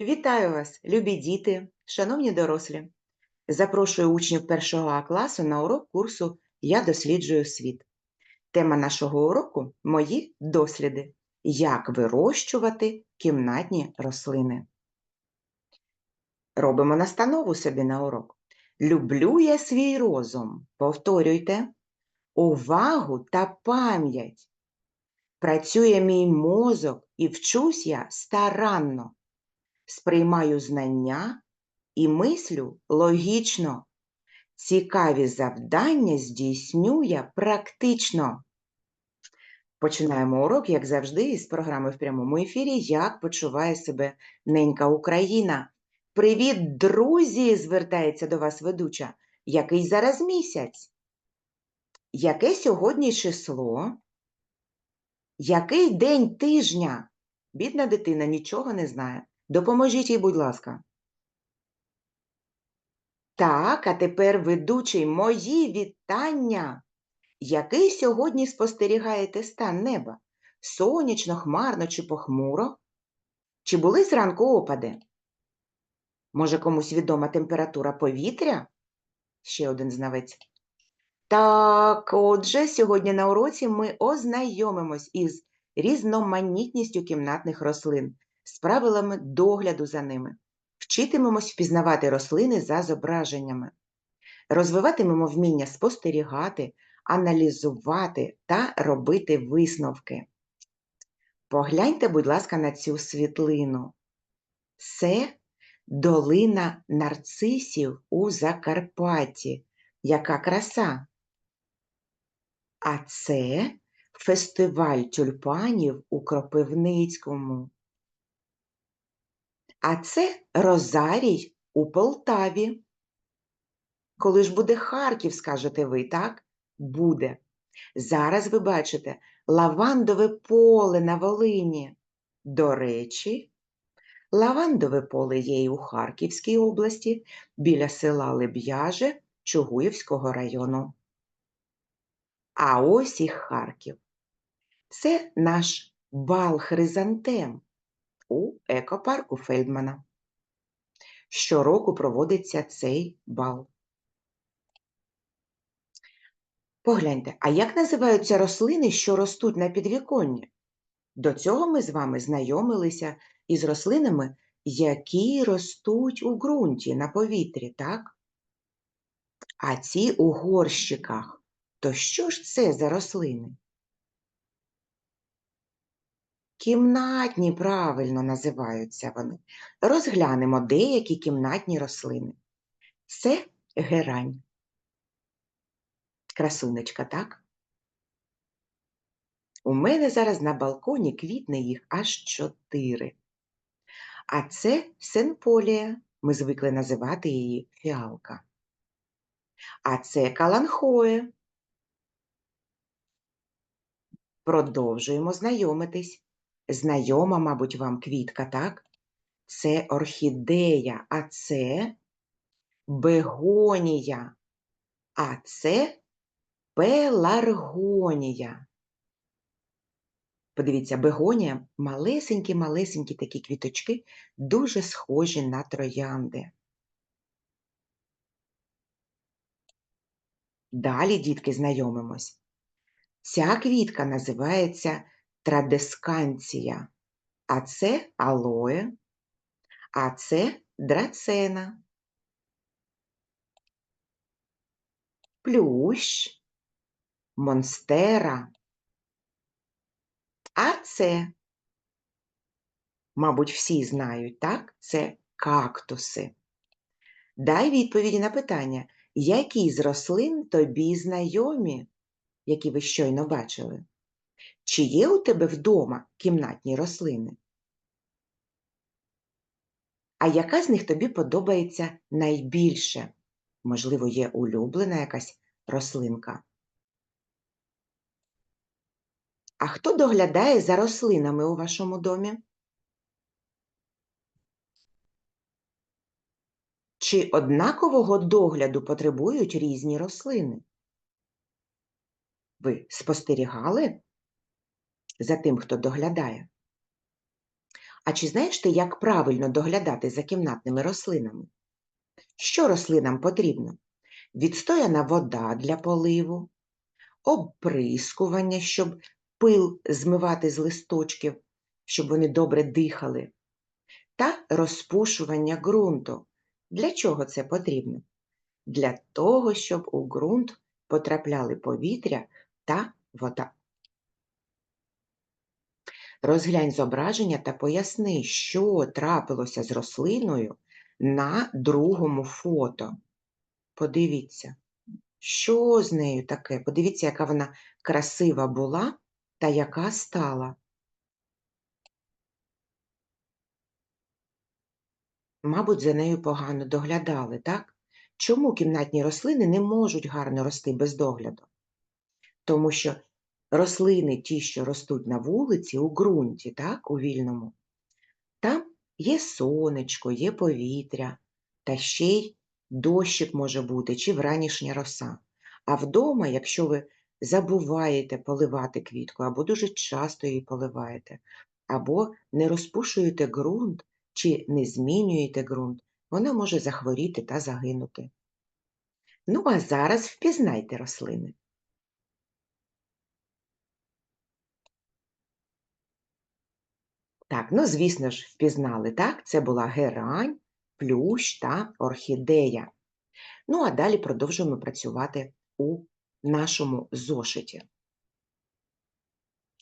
Вітаю вас, любі діти, шановні дорослі. Запрошую учнів першого класу на урок курсу Я досліджую світ. Тема нашого уроку мої досліди. Як вирощувати кімнатні рослини. Робимо настанову собі на урок. Люблю я свій розум. Повторюйте. Увагу та пам'ять. Працює мій мозок і вчусь я старанно сприймаю знання і мислю логічно. Цікаві завдання здійснює практично. Починаємо урок, як завжди, із програми в прямому ефірі Як почуває себе ненька Україна. Привіт, друзі! звертається до вас ведуча. Який зараз місяць? Яке сьогодні число? Який день тижня? Бідна дитина нічого не знає. Допоможіть їй, будь ласка. Так, а тепер ведучий мої вітання. Який сьогодні спостерігаєте стан неба? Сонячно, хмарно чи похмуро? Чи були зранку опади? Може, комусь відома температура повітря? Ще один знавець. Так, отже, сьогодні на уроці ми ознайомимось із різноманітністю кімнатних рослин з правилами догляду за ними. Вчитимемось впізнавати рослини за зображеннями, розвиватимемо вміння спостерігати, аналізувати та робити висновки. Погляньте, будь ласка, на цю світлину. Це долина нарцисів у Закарпатті. Яка краса! А це фестиваль тюльпанів у Кропивницькому. А це Розарій у Полтаві. Коли ж буде Харків, скажете ви, так? Буде. Зараз ви бачите лавандове поле на Волині. До речі, лавандове поле є і у Харківській області біля села Леб'яже Чугуївського району. А ось і Харків. Це наш бал хризантем у екопарку Фельдмана. Щороку проводиться цей бал. Погляньте, а як називаються рослини, що ростуть на підвіконні? До цього ми з вами знайомилися із рослинами, які ростуть у ґрунті на повітрі, так? А ці у горщиках. То що ж це за рослини? Кімнатні правильно називаються вони. Розглянемо деякі кімнатні рослини. Це герань. Красунечка, так? У мене зараз на балконі квітне їх аж чотири. А це сенполія. Ми звикли називати її фіалка. А це каланхоє. Продовжуємо знайомитись. Знайома, мабуть, вам квітка, так? Це орхідея, а це бегонія, а це пеларгонія. Подивіться, бегонія малесенькі-малесенькі такі квіточки, дуже схожі на троянди. Далі, дітки, знайомимось. Ця квітка називається традесканція, а це алоє, а це драцена. Плющ, монстера. А це, мабуть, всі знають, так? Це кактуси. Дай відповіді на питання, які з рослин тобі знайомі, які ви щойно бачили? Чи є у тебе вдома кімнатні рослини? А яка з них тобі подобається найбільше? Можливо, є улюблена якась рослинка? А хто доглядає за рослинами у вашому домі? Чи однакового догляду потребують різні рослини? Ви спостерігали за тим, хто доглядає? А чи знаєш ти, як правильно доглядати за кімнатними рослинами? Що рослинам потрібно? Відстояна вода для поливу, обприскування, щоб пил змивати з листочків, щоб вони добре дихали, та розпушування ґрунту. Для чого це потрібно? Для того, щоб у ґрунт потрапляли повітря та вода. Розглянь зображення та поясни, що трапилося з рослиною на другому фото. Подивіться, що з нею таке? Подивіться, яка вона красива була та яка стала. Мабуть, за нею погано доглядали, так? Чому кімнатні рослини не можуть гарно рости без догляду? Тому що рослини, ті, що ростуть на вулиці, у ґрунті, так, у вільному, там є сонечко, є повітря, та ще й дощик може бути, чи вранішня роса. А вдома, якщо ви забуваєте поливати квітку, або дуже часто її поливаєте, або не розпушуєте ґрунт, чи не змінюєте ґрунт, вона може захворіти та загинути. Ну, а зараз впізнайте рослини. Так, ну, звісно ж, впізнали, так? Це була герань, плющ та орхідея. Ну, а далі продовжуємо працювати у нашому зошиті.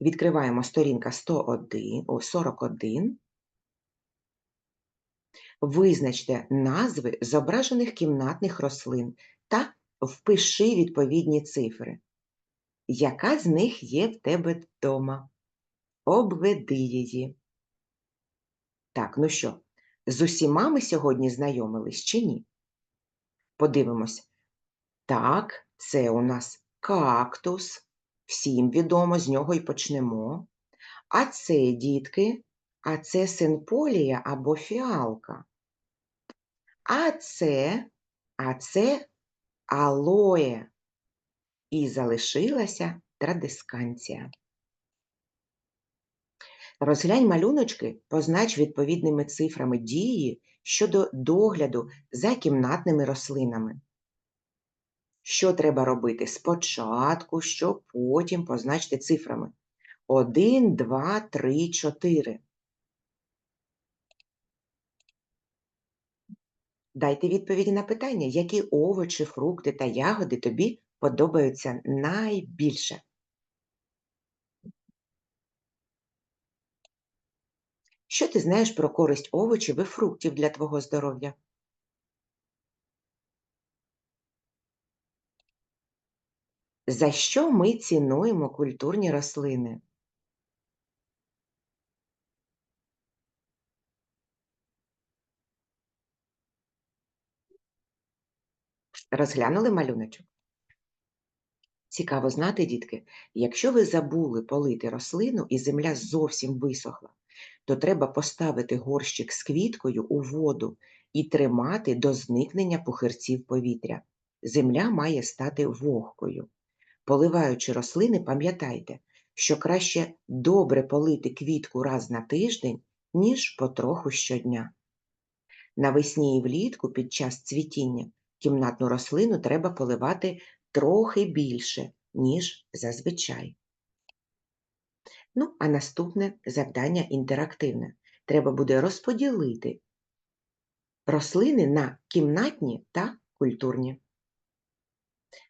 Відкриваємо сторінка 101, о, 41. Визначте назви зображених кімнатних рослин та впиши відповідні цифри. Яка з них є в тебе вдома? Обведи її. Так, ну що, з усіма ми сьогодні знайомились чи ні? Подивимось. Так, це у нас кактус. Всім відомо, з нього і почнемо. А це, дітки, а це синполія або фіалка. А це, а це алоє. І залишилася традисканція. Розглянь малюночки, познач відповідними цифрами дії щодо догляду за кімнатними рослинами. Що треба робити спочатку, що потім позначте цифрами. 1, 2, 3, 4. Дайте відповіді на питання, які овочі, фрукти та ягоди тобі подобаються найбільше. Що ти знаєш про користь овочів і фруктів для твого здоров'я? За що ми цінуємо культурні рослини? Розглянули малюночок? Цікаво знати, дітки, якщо ви забули полити рослину і земля зовсім висохла, то треба поставити горщик з квіткою у воду і тримати до зникнення пухирців повітря. Земля має стати вогкою. Поливаючи рослини, пам'ятайте, що краще добре полити квітку раз на тиждень, ніж потроху щодня. Навесні і влітку під час цвітіння кімнатну рослину треба поливати трохи більше, ніж зазвичай. Ну, а наступне завдання інтерактивне. Треба буде розподілити рослини на кімнатні та культурні.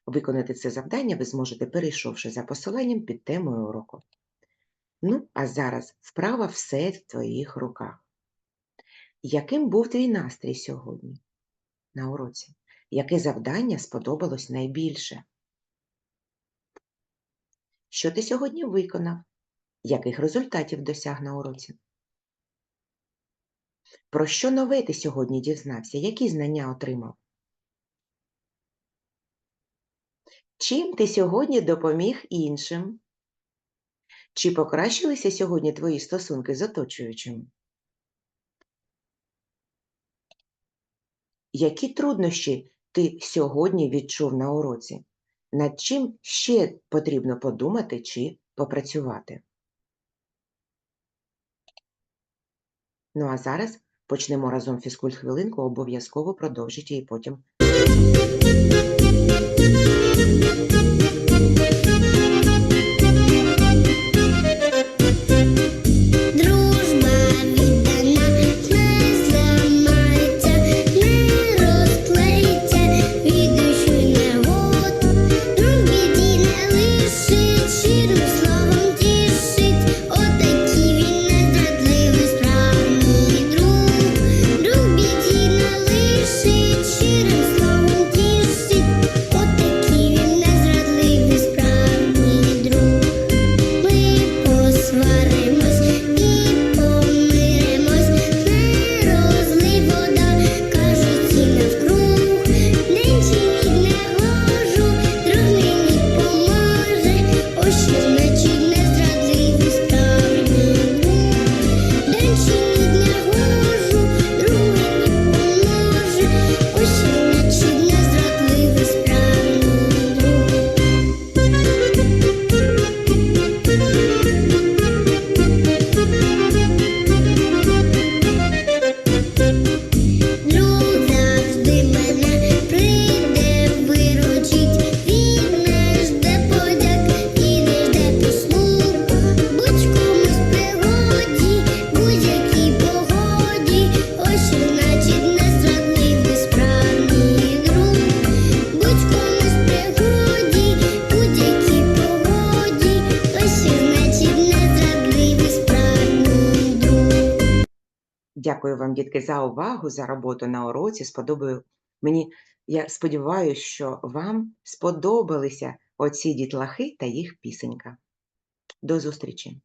Виконати це завдання ви зможете, перейшовши за посиланням під темою уроку. Ну, а зараз вправа все в твоїх руках. Яким був твій настрій сьогодні на уроці? Яке завдання сподобалось найбільше? Що ти сьогодні виконав? Яких результатів досяг на уроці? Про що нове ти сьогодні дізнався? Які знання отримав? Чим ти сьогодні допоміг іншим? Чи покращилися сьогодні твої стосунки з оточуючими? Які труднощі ти сьогодні відчув на уроці? над чим ще потрібно подумати чи попрацювати. Ну а зараз почнемо разом фізкульт хвилинку, обов'язково продовжіть її потім. Дякую вам, дітки, за увагу, за роботу на уроці. Сподобаю мені. Я сподіваюся, що вам сподобалися оці дітлахи та їх пісенька. До зустрічі!